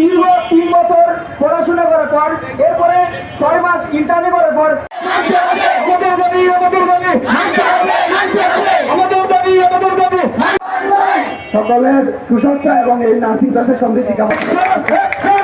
দীর্ঘ তিন বছর পড়াশোনা করার পর এরপরে ছয় মাস ইন্টার্নি করার পর আমাদের দাবি আমাদের দাবি আমাদের দাবি আমাদের দাবি। সকলের সুস্বাস্থ্য এবং এই নার্সিং ক্লাসের সমৃদ্ধি কামনা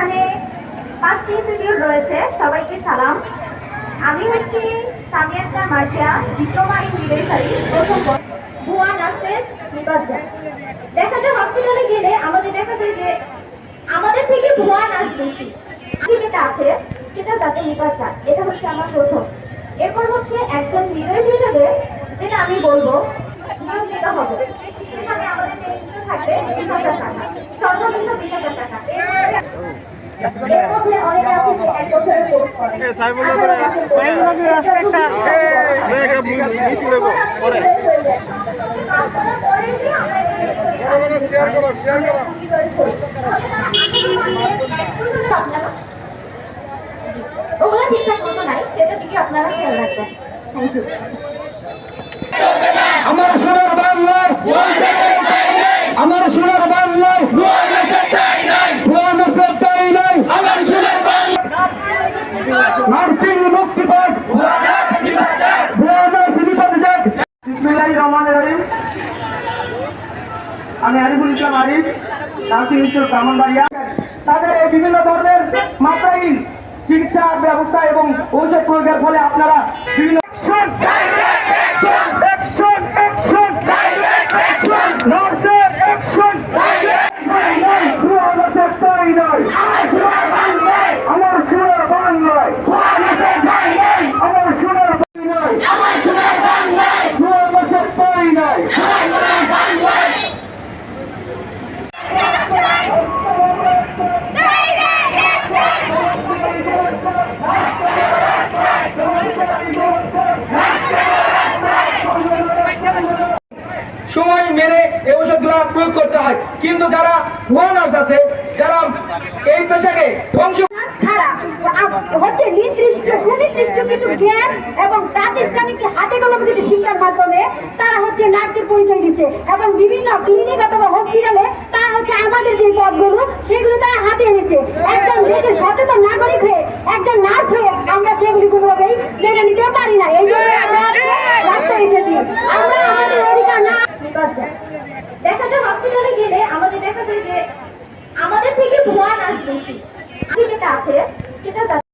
এখানে পাঁচটি ইনস্টিটিউট রয়েছে, সবাইকে সালাম। আমি হচ্ছি Samiasta Marzia, diploma in military, প্রথম ভুয়া নার্সের নিবন্ধন দেখা যায় হসপিটালে গেলে আমাদের দেখা যায় যে আমাদের থেকে ভুয়া নার্স বেশি। আগে যেটা আছে, সেটা যাতে নির্বাচন এটা হচ্ছে আমার প্রথম। এরপর হচ্ছে একজন বিরোধী হিসেবে, যেটা আমি বলব ওগুলো ঠিকঠাক মতো নাই সেটা দিকে আপনারা খেয়াল রাখবেন থ্যাংক ইউ আমার সোনার বাংলার আমার সোনার বাংলার ভুয়া নার্সের চাই নাই নার্সিং মুক্তি পাক ভুয়া নার্স নিপাত যাক বিসমিল্লাহির রহমানির রহিম আমি আরিফুল ইসলাম আরিফ নার্সিং ইনস্টিটিউট ব্রাহ্মণবাড়িয়া। তাদের এই বিভিন্ন ধরনের মাত্রাহীন চিকিৎসা ব্যবস্থা এবং ঔষধ প্রয়োগের ফলে আপনারা বিভিন্ন প্রয়োগ করতে হয়। কিন্তু যারা ভুয়া নার্স আছে, যারা এই পেশাকে ধ্বংস এবং বিভিন্ন ক্লিনিক অথবা হসপিটালে তারা হচ্ছে আমাদের যে পদগুলো, সেগুলো তারা হাতে এনেছে। আমি যেটা আছে সেটা